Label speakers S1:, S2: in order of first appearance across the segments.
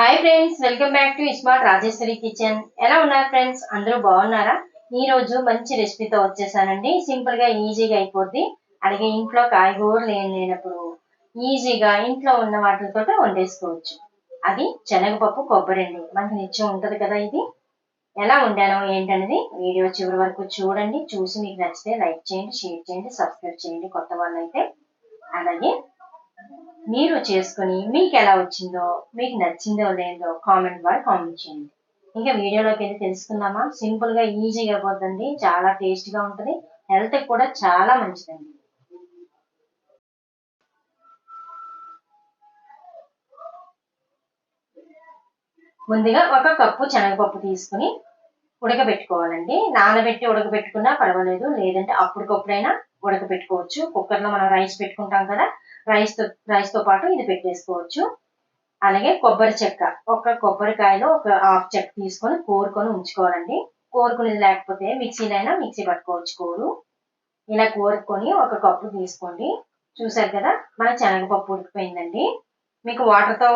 S1: Hi friends welcome back to iSmart Rajeshwari kitchen ఎలా ఉన్నారు friends అందరూ బాగున్నారా? ఈ రోజు మంచి రెసిపీతో వచ్చేసానండి. సింపుల్గా ఈజీగా అయిపోద్ది. అలాగే ఇంట్లో కాయగూరలు లేనప్పుడు ఈజీగా ఇంట్లో ఉన్న వాటితో వండేసుకోవచ్చు. అది శనగపప్పు కొబ్బరి అండి. మనకి నిత్యం ఉంటది కదా ఇది. ఎలా వండానో ఏంటనేది వీడియో చివరి వరకు చూడండి. చూసి మీకు నచ్చితే లైక్ చేయండి షేర్ చేయండి సబ్స్క్రైబ్ చేయండి కొత్త వాళ్ళైతే. అలాగే మీరు చేసుకుని మీకు ఎలా వచ్చిందో మీకు నచ్చిందో లేదో కామెంట్ ద్వారా కామెంట్ చేయండి. ఇంకా వీడియోలోకి వెళ్ళి తెలుసుకుందామా? సింపుల్గా ఈజీగా పోతుంది చాలా టేస్ట్గా ఉంటుంది. హెల్త్ కూడా చాలా మంచిదండి. ముందుగా ఒక కప్పు శనగపప్పు తీసుకుని ఉడకబెట్టుకోవాలండి. నానబెట్టి ఉడకబెట్టుకున్నా పర్వాలేదు. లేదంటే అప్పటికప్పుడైనా ఉడక పెట్టుకోవచ్చు. కుక్కర్లో మనం రైస్ పెట్టుకుంటాం కదా రైస్తో రైస్తో పాటు ఇది పెట్టేసుకోవచ్చు. అలాగే కొబ్బరి చెక్క ఒక కొబ్బరికాయలో ఒక హాఫ్ చెక్క తీసుకొని కోరుకొని ఉంచుకోవాలండి. కోరుకునేది లేకపోతే మిక్సీలైనా మిక్సీ పట్టుకోవచ్చు కోరు ఇలా కోరుకొని ఒక కప్పు తీసుకోండి. చూసారు కదా మన శనగపప్పు ఉడికిపోయిందండి. మీకు వాటర్తో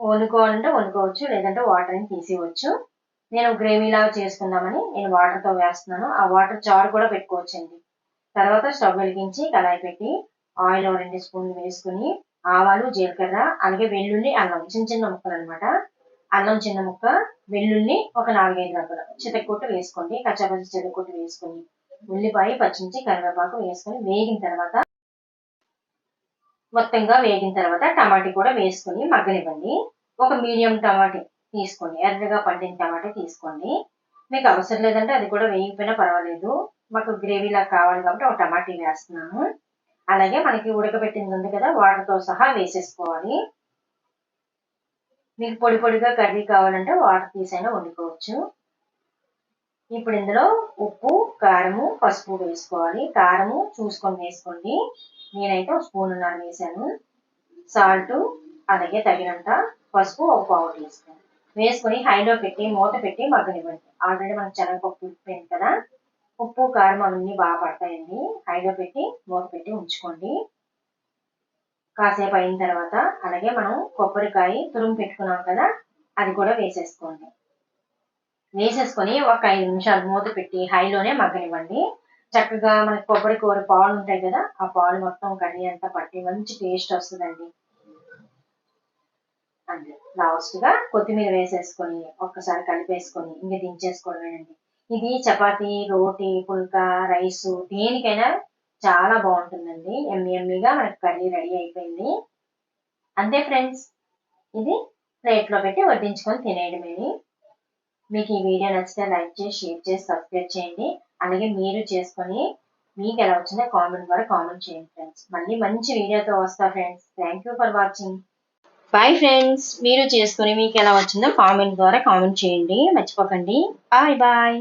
S1: వండుకోవాలంటే వండుకోవచ్చు లేదంటే వాటర్ని తీసేయవచ్చు నేను గ్రేవీ లాగా చేసుకుందామని నేను వాటర్తో వేస్తున్నాను. ఆ వాటర్ చారు కూడా పెట్టుకోవచ్చండి. తర్వాత స్టవ్ వెలిగించి కళాయి పెట్టి ఆయిల్ రెండు స్పూన్లు వేసుకుని ఆవాలు జీలకర్ర అలాగే వెల్లుల్లి అల్లం చిన్న చిన్న ముక్కలు అనమాట అల్లం చిన్న ముక్క వెల్లుల్లి ఒక నాలుగైదు రకాలు. చితకొట్టు వేసుకోండి కచ్చాపచ్చి చితకొట్టు వేసుకొని ఉల్లిపాయ పచ్చిమిర్చి కరివేపాకు వేసుకొని వేగిన తర్వాత మొత్తంగా వేగిన తర్వాత టమాటీ కూడా వేసుకొని మగ్గనివ్వండి. ఒక మీడియం టమాటీ తీసుకోండి ఎర్రగా పండిన టమాటా తీసుకోండి. మీకు అవసరం లేదంటే అది కూడా వేయకపోయినా పర్వాలేదు. మాకు గ్రేవీలా కావాలి కాబట్టి ఒక టమాటీ వేస్తున్నాము. అలాగే మనకి ఉడకబెట్టింది ఉంది కదా వాటర్తో సహా వేసేసుకోవాలి. మీకు పొడి పొడిగా కర్రీ కావాలంటే వాటర్ తీసైనా వండుకోవచ్చు. ఇప్పుడు ఇందులో ఉప్పు కారము పసుపు వేసుకోవాలి. కారము చూసుకొని వేసుకోండి. నేనైతే ఒక స్పూన్ ఉన్నారు వేసాను. సాల్ట్ అలాగే తగినంత పసుపు ఒక పావు టీ స్పూన్. వేసుకొని హైలో పెట్టి మూత పెట్టి మగ్గనివ్వండి. ఆల్రెడీ మనకు చెనగపప్పు ఉడిపోయింది కదా. ఉప్పు కారం అవన్నీ బాగా పడతాయండి. హైలో పెట్టి మూత పెట్టి ఉంచుకోండి. కాసేపు అయిన తర్వాత అలాగే మనం కొబ్బరికాయ తురుము పెట్టుకున్నాం కదా అది కూడా వేసేసుకోండి. వేసేసుకొని ఒక ఐదు నిమిషాలు మూత పెట్టి హైలోనే మగ్గనివ్వండి. చక్కగా మనకి కొబ్బరి కూర పాలు ఉంటాయి కదా ఆ పాలు మొత్తం కర్రీ అంతా పట్టి మంచి టేస్ట్ వస్తుందండి. అంతే. లాస్ట్గా కొత్తిమీర వేసేసుకొని ఒక్కసారి కలిపేసుకొని ఇంకా దించేసుకోవడమేనండి. ఇది చపాతి రోటీ పుల్కా రైస్ దేనికైనా చాలా బాగుంటుందండి. ఎమ్మి ఎమ్మిగా మనకి కర్రీ రెడీ అయిపోయింది. అంతే ఫ్రెండ్స్ ఇది ప్లేట్లో పెట్టి వడ్డించుకొని తినేయడమేని మీకు ఈ వీడియో నచ్చితే లైక్ చేసి షేర్ చేసి సబ్స్క్రైబ్ చేయండి. అలాగే మీరు చేసుకొని మీకు ఎలా వచ్చిందో కామెంట్ ద్వారా కామెంట్ చేయండి ఫ్రెండ్స్. మళ్ళీ మంచి వీడియోతో వస్తా friends. Thank you for watching bye friends మీరు చేసుకొని మీకు ఎలా వచ్చిందో కామెంట్ ద్వారా కామెంట్ చేయండి. మర్చిపోకండి. Bye bye